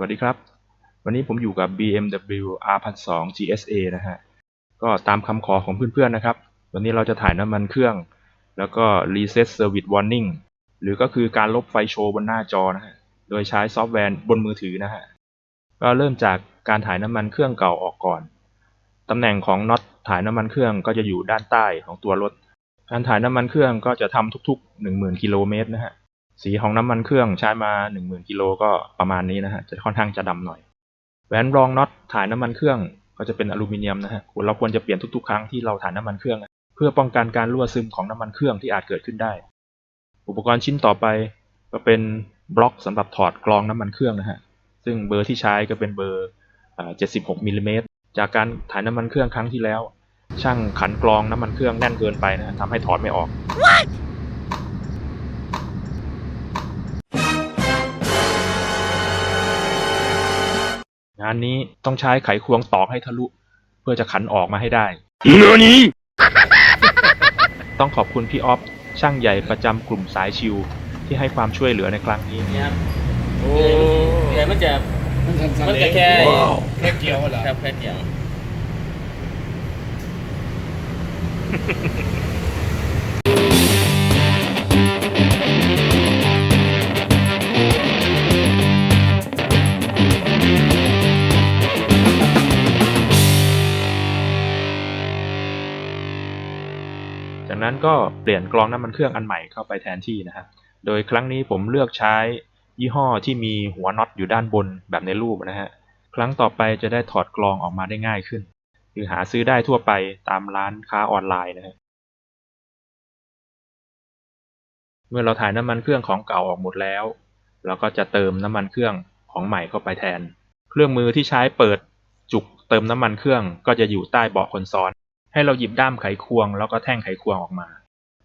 วัสดีครับ วันนี้ผมอยู่กับ BMW R1002 GSA นะฮะ ก็ตามคำขอของเพื่อนๆนะครับ วันนี้เราจะถ่ายน้ำมันเครื่อง แล้วก็ Reset Service Warning หรือก็คือการลบไฟโชว์บนหน้าจอนะฮะ โดยใช้ซอฟต์แวร์บนมือถือนะฮะ ก็เริ่มจากการถ่ายน้ำมันเครื่องเก่าออกก่อน ตำแหน่งของน็อตถ่ายน้ำมันเครื่องก็จะอยู่ด้านใต้ของตัวรถ การถ่ายน้ำมันเครื่องก็จะทำทุก ๆ 10,000กิโลเมตรนะฮะ สีของน้ำมันเครื่องใช้มา 10,000กิโลก็ประมาณนี้นะฮะจะค่อนข้างจะดำหน่อย แหวนรองน็อตถ่ายน้ำมันเครื่องก็จะเป็นอลูมิเนียมนะฮะเราควรจะเปลี่ยนทุกๆ ครั้งที่เราถ่ายน้ำมันเครื่อง เพื่อป้องกันการรั่วซึมของน้ำมันเครื่องที่อาจเกิดขึ้นได้ อุปกรณ์ชิ้นต่อไปก็เป็นบล็อกสำหรับถอดกรองน้ำมันเครื่องนะฮะซึ่งเบอร์ที่ใช้ก็เป็นเบอร์76มิลลิเมตรจากการถ่ายน้ำมันเครื่องครั้งที่แล้ว ช่างขันกรองน้ำมันเครื่องแน่นเกินไปนะทำให้ถอดไม่ออก งานนี้ต้องใช้ไขควงตอกให้ทะลุ เพื่อจะขันออกมาให้ได้何ต้องขอบคุณพี่ออฟช่างใหญ่ประจำกลุ่มสายชิว ที่ให้ความช่วยเหลือในครั้งนี้เนี่ยครับโอ้แต่มันจะมันสั้นๆมันเอจะงแค่แค่เกี่ยวเหรอครับแค่เดียว จากนั้นก็เปลี่ยนกรองน้ำมันเครื่องอันใหม่เข้าไปแทนที่นะครับโดยครั้งนี้ผมเลือกใช้ยี่ห้อที่มีหัวน็อตอยู่ด้านบนแบบในรูปนะฮะครั้งต่อไปจะได้ถอดกรองออกมาได้ง่ายขึ้นคือหาซื้อได้ทั่วไปตามร้านค้าออนไลน์นะฮะเมื่อเราถ่ายน้ำมันเครื่องของเก่าออกหมดแล้ว เราก็จะเติมน้ำมันเครื่องของใหม่เข้าไปแทน เครื่องมือที่ใช้เปิดจุกเติมน้ำมันเครื่องก็จะอยู่ใต้เบาะคนซ้อน ให้เราหยิบด้ามไขควง แล้วก็แท่งไขควงออกมา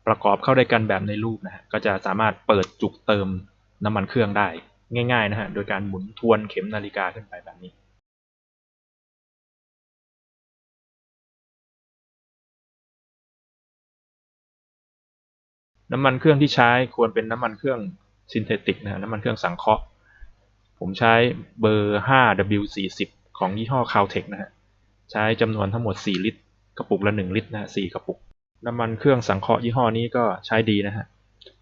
ประกอบเข้าด้วยกันแบบในรูปนะฮะก็จะสามารถเปิดจุกเติมน้ำมันเครื่องได้ง่ายๆนะฮะโดยการหมุนทวนเข็มนาฬิกาขึ้นไปแบบนี้น้ำมันเครื่องที่ใช้ควรเป็นน้ำมันเครื่องซินเทติกนะฮะน้ำมันเครื่องสังเคราะห์ ผมใช้เบอร์ 5W40 ของยี่ห้อ Caltech นะฮะ ใช้จำนวนทั้งหมด 4 ลิตร กระปุกละ 1 ลิตรนะฮะ4กระปุก น้ำมันเครื่องสังเคราะห์ยี่ห้อนี้ก็ใช้ดีนะฮะ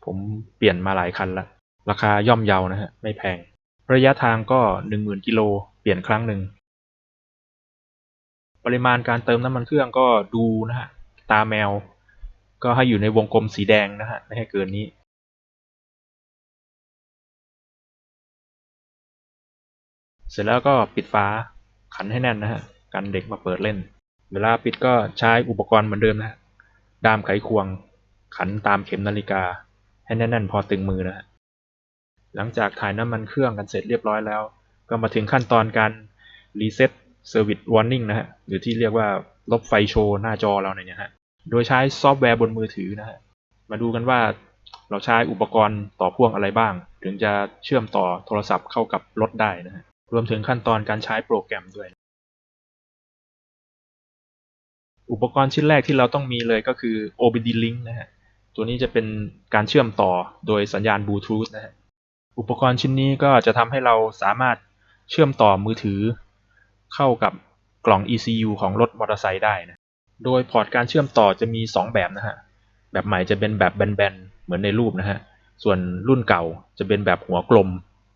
ผมเปลี่ยนมาหลายคันละ ราคาย่อมเยานะฮะ ไม่แพง ระยะทางก็ 10,000 กิโล เปลี่ยนครั้งหนึ่ง ปริมาณการเติมน้ำมันเครื่องก็ดูนะฮะ ตาแมว ก็ให้อยู่ในวงกลมสีแดงนะฮะ ไม่ให้เกินนี้เสร็จแล้วก็ปิดฝาขันให้แน่นนะฮะ กันเด็กมาเปิดเล่น เวลาปิดก็ใช้อุปกรณ์เหมือนเดิมนะด้ามไขควง ขันตามเข็มนาฬิกา ให้แน่นๆพอตึงมือนะฮะหลังจากถ่ายน้ำมันเครื่องกันเสร็จเรียบร้อยแล้ว ก็มาถึงขั้นตอนการ Reset Service Warning นะฮะหรือที่เรียกว่าลบไฟโชว์หน้าจอเราเนี่ยฮะโดยใช้ซอฟต์แวร์บนมือถือนะฮะมาดูกันว่าเราใช้อุปกรณ์ต่อพ่วงอะไรบ้าง ถึงจะเชื่อมต่อโทรศัพท์เข้ากับรถได้นะฮะรวมถึงขั้นตอนการใช้โปรแกรมด้วย อุปกรณ์ชิ้นแรกที่เราต้องมีเลยก็คือ OBD Link นะฮะ ตัวนี้จะเป็นการเชื่อมต่อโดยสัญญาณบลูทูธนะฮะ อุปกรณ์ชิ้นนี้ก็จะทำให้เราสามารถเชื่อมต่อมือถือ เข้ากับกล่อง ECU ของรถมอเตอร์ไซค์ได้นะ โดยพอร์ตการเชื่อมต่อจะมี 2 แบบนะฮะ แบบใหม่จะเป็นแบบแบนๆ เหมือนในรูปนะฮะ ส่วนรุ่นเก่าจะเป็นแบบหัวกลม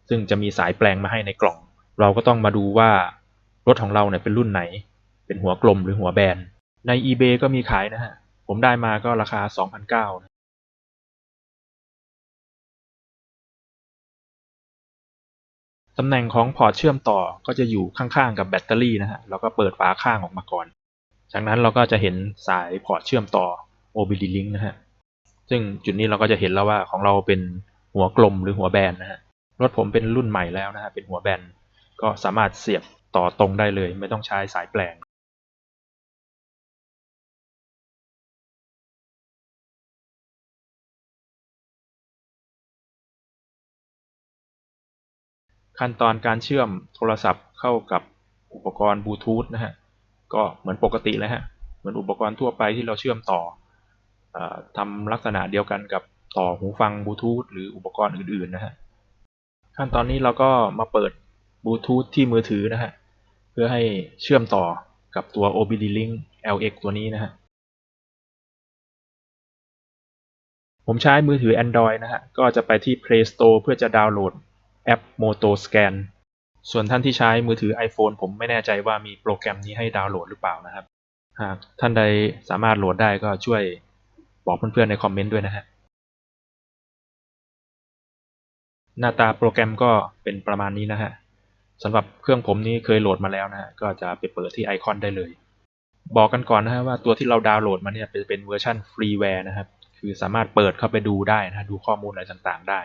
ซึ่งจะมีสายแปลงมาให้ในกล่อง เราก็ต้องมาดูว่ารถของเราเนี่ยเป็นรุ่นไหน เป็นหัวกลมหรือหัวแบน ใน eBay ก็มีขายนะฮะ ผมได้มาก็ราคา 2,900นะตำแหน่งของพอร์ตเชื่อมต่อก็จะอยู่ข้างๆกับแบตเตอรี่นะฮะ แล้วก็เปิดฝาข้างออกมาก่อน จากนั้นเราก็จะเห็นสายพอร์ตเชื่อมต่อ OBD Link นะฮะ ซึ่งจุดนี้เราก็จะเห็นแล้วว่าของเราเป็นหัวกลมหรือหัวแบนนะฮะ รถผมเป็นรุ่นใหม่แล้วนะฮะ เป็นหัวแบน ก็สามารถเสียบต่อตรงได้เลย ไม่ต้องใช้สายแปลง ขั้นตอนการเชื่อมโทรศัพท์เข้ากับอุปกรณ์บลูทูธนะฮะก็เหมือนปกติเลยฮะเหมือนอุปกรณ์ทั่วไปที่เราเชื่อมต่อออทำลักษณะเดียวกันกับต่อหูฟังบลูทูธหรืออุปกรณ์อื่นๆนะฮะขั้นตอนนี้เราก็มาเปิดบลูทูธที่มือถือนะฮะเพื่อให้เชื่อมต่อกับตัว OBD-Link LX ตัวนี้นะฮะผมใช้มือถือ Android นะฮะก็จะไปที่ Play Store เพื่อจะดาวน์โหลด แอป Moto Scan ส่วนท่านที่ใช้มือถือ iPhone ผมไม่แน่ใจว่ามีโปรแกรมนี้ให้ดาวน์โหลดหรือเปล่านะครับ หากท่านใดสามารถโหลดได้ก็ช่วยบอกเพื่อนๆในคอมเมนต์ด้วยนะฮะ หน้าตาโปรแกรมก็เป็นประมาณนี้นะฮะสำหรับเครื่องผมนี้เคยโหลดมาแล้วนะฮะก็จะไปเปิดที่ไอคอนได้เลย บอกกันก่อนนะฮะว่าตัวที่เราดาวน์โหลดมาเนี่ยเป็นเป็นเวอร์ชันฟรีแวร์นะครับ คือสามารถเปิดเข้าไปดูได้นะฮะดูข้อมูลอะไรต่างๆ ได้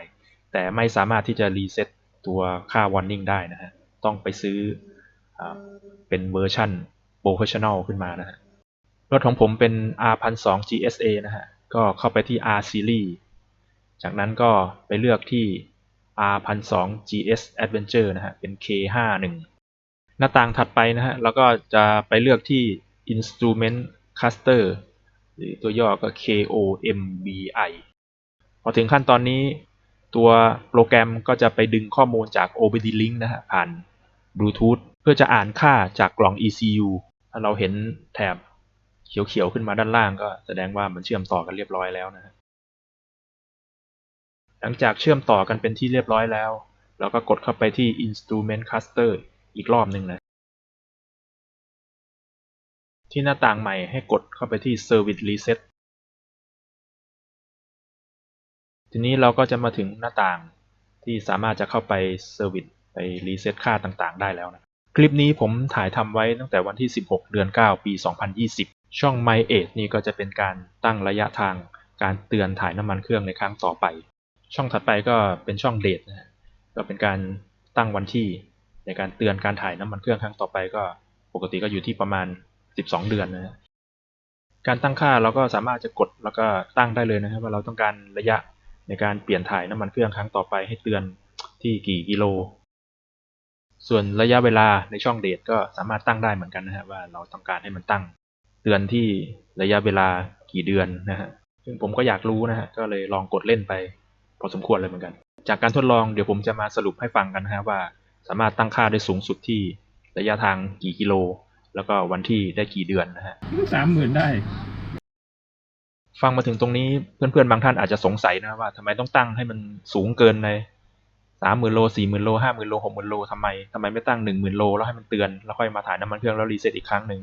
แต่ไม่สามารถที่จะรีเซ็ตตัวค่า warning ได้นะฮะ ต้องไปซื้ออเป็นเวอร์ชัน professional ขึ้นมานะฮะ รถของผมเป็น R1002 GSA นะฮะ ก็เข้าไปที่ R series จากนั้นก็ไปเลือกที่ R1002 GS Adventure นะฮะ เป็น K51 หน้าต่างถัดไปนะฮะ แล้วก็จะไปเลือกที่ Instrument Cluster หรือตัวย่อก็ KOMBI พอถึงขั้นตอนนี้ ตัวโปรแกรมก็จะไปดึงข้อมูลจาก OBD-Link นะฮะผ่าน Bluetooth เพื่อจะอ่านค่าจากกล่อง ECU ถ้าเราเห็นแถบเขียวๆขึ้นมาด้านล่างก็แสดงว่ามันเชื่อมต่อกันเรียบร้อยแล้วนะฮะหลังจากเชื่อมต่อกันเป็นที่เรียบร้อยแล้ว เราก็กดเข้าไปที่ Instrument Cluster อีกรอบหนึ่งนะ ที่หน้าต่างใหม่ให้กดเข้าไปที่ Service Reset ทีนี้เราก็จะมาถึงหน้าต่างที่สามารถจะเข้าไป Service ไป Reset ค่าต่างๆ ได้แล้วนะ คลิปนี้ผมถ่ายทำไว้ตั้งแต่วันที่ 16 เดือน 9 ปี 2020 ช่อง My Age นี่ก็จะเป็นการตั้งระยะทางการเตือนถ่ายน้ำมันเครื่องในครั้งต่อไป ช่องถัดไปก็เป็นช่องเดทนะก็เป็นการตั้งวันที่ในการเตือนการถ่ายน้ำมันเครื่องครั้งต่อไปก็ปกติก็อยู่ที่ประมาณ 12 เดือนนะฮะการตั้งค่าเราก็สามารถจะกดแล้วก็ตั้งได้เลยนะครับว่าเราต้องการระยะ ในการเปลี่ยนถ่ายน้ำมันเครื่องครั้งต่อไปให้เตือนที่กี่กิโล ส่วนระยะเวลาในช่องเดทก็สามารถตั้งได้เหมือนกันนะฮะว่าเราต้องการให้มันตั้ง เตือนที่ระยะเวลากี่เดือนนะฮะซึ่งผมก็อยากรู้นะฮะก็เลยลองกดเล่นไป พอสมควรเลยเหมือนกัน จากการทดลองเดี๋ยวผมจะมาสรุปให้ฟังกันนะฮะว่าสามารถตั้งค่าได้สูงสุดที่ระยะทางกี่กิโล แล้วก็วันที่ได้กี่เดือนนะฮะสามหมื่นได้ ฟังมาถึงตรงนี้เพื่อนๆบางท่านอาจจะสงสัยนะว่าทำไมต้องตั้งให้มันสูงเกินในสามหมื่นโลสี่หมื่นโลห้าหมื่นโลหกหมื่นโลทำไมทำไมไม่ตั้งหนึ่งหมื่นโลแล้วให้มันเตือนแล้วค่อยมาถ่ายน้ำมันเครื่องแล้วรีเซ็ตอีกครั้งหนึ่ง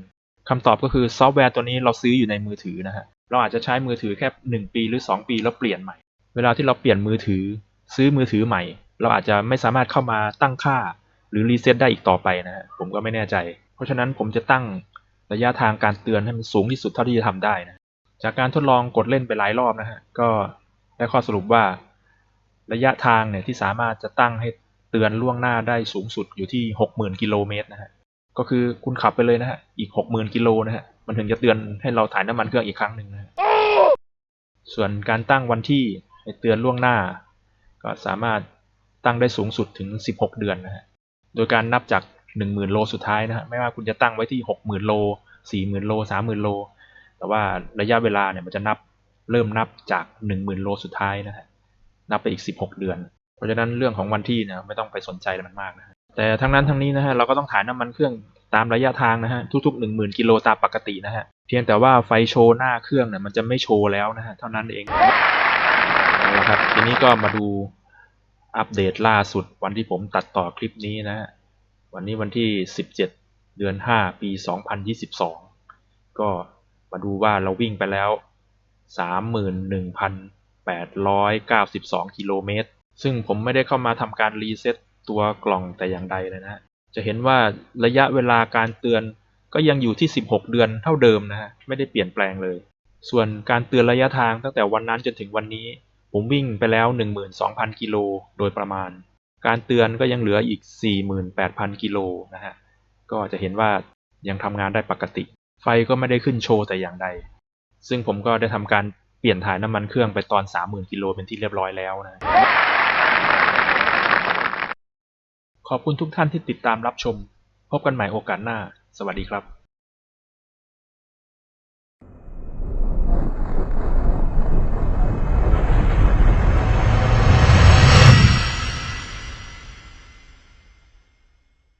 คำตอบก็คือซอฟต์แวร์ตัวนี้เราซื้ออยู่ในมือถือนะฮะเราอาจจะใช้มือถือแค่หนึ่งปีหรือสองปีแล้วเปลี่ยนใหม่ เวลาที่เราเปลี่ยนมือถือ ซื้อมือถือใหม่ เราอาจจะไม่สามารถเข้ามาตั้งค่า หรือรีเซ็ตได้อีกต่อไปนะฮะผมก็ไม่แน่ใจ เพราะฉะนั้นผมจะตั้งระยะทางการเตือนให้มันสูงที่สุดเท่าที่จะทำได้นะ จากการทดลองกดเล่นไปหลายรอบนะฮะ ก็ได้ข้อสรุปว่า ระยะทางเนี่ยที่สามารถจะตั้งให้เตือนล่วงหน้าได้สูงสุดอยู่ที่หกหมื่นกิโลเมตรนะฮะ ก็คือคุณขับไปเลยนะฮะ อีกหกหมื่นกิโลนะฮะ มันถึงจะเตือนให้เราถ่ายน้ำมันเครื่องอีกครั้งหนึ่งนะะส่วนการตั้งวันที่ให้เตือนล่วงหน้า ก็สามารถตั้งได้สูงสุดถึงสิบหกเดือนนะฮะ โดยการนับจากหนึ่งหมื่นโลสุดท้ายนะฮะ ไม่ว่าคุณจะตั้งไว้ที่หกหมื่นโลสี่หมื่นโลสามหมื่นโล แต่ว่าระยะเวลาเนี่ยมันจะนับเริ่มนับจากหนึ่งหมื่นโลสุดท้ายนะฮะนับไปอีกสิบหกเดือน เพราะฉะนั้นเรื่องของวันที่นี่ยไม่ต้องไปสนใจมันมากนะฮะแต่ทั้งนั้นทั้งนี้นะฮะเราก็ต้องถ่ายน้ำมันเครื่องตามระยะทางนะฮะทุกๆหนึ่งหมื่นกิโลตามปกตินะฮะเพียงแต่ว่าไฟโชว์หน้าเครื่องเนี่ยมันจะไม่โชว์แล้วนะฮะเท่านั้นเองเอาละครับทีนี้ก็มาดูอัปเดตล่าสุดวันที่ผมตัดต่อคลิปนี้นะฮะวันนี้วันที่สิบเจ็ดเดือนห้าปีสองพันยี่สิบสองก็ มาดูว่าเราวิ่งไปแล้ว 31,892 กิโลเมตร ซึ่งผมไม่ได้เข้ามาทำการรีเซ็ตตัวกล่องแต่อย่างใดเลยนะ จะเห็นว่าระยะเวลาการเตือนก็ยังอยู่ที่ 16 เดือนเท่าเดิมนะฮะ ไม่ได้เปลี่ยนแปลงเลย ส่วนการเตือนระยะทางตั้งแต่วันนั้นจนถึงวันนี้ ผมวิ่งไปแล้ว 12,000 กิโลโดยประมาณ การเตือนก็ยังเหลืออีก 48,000 กิโลนะฮะ ก็จะเห็นว่ายังทำงานได้ปกติ ไฟก็ไม่ได้ขึ้นโชว์แต่อย่างใด ซึ่งผมก็ได้ทำการเปลี่ยนถ่ายน้ำมันเครื่องไปตอน 30,000กิโลเป็นที่เรียบร้อยแล้วนะ ขอบคุณทุกท่านที่ติดตามรับชม พบกันใหม่โอกาสหน้า สวัสดีครับ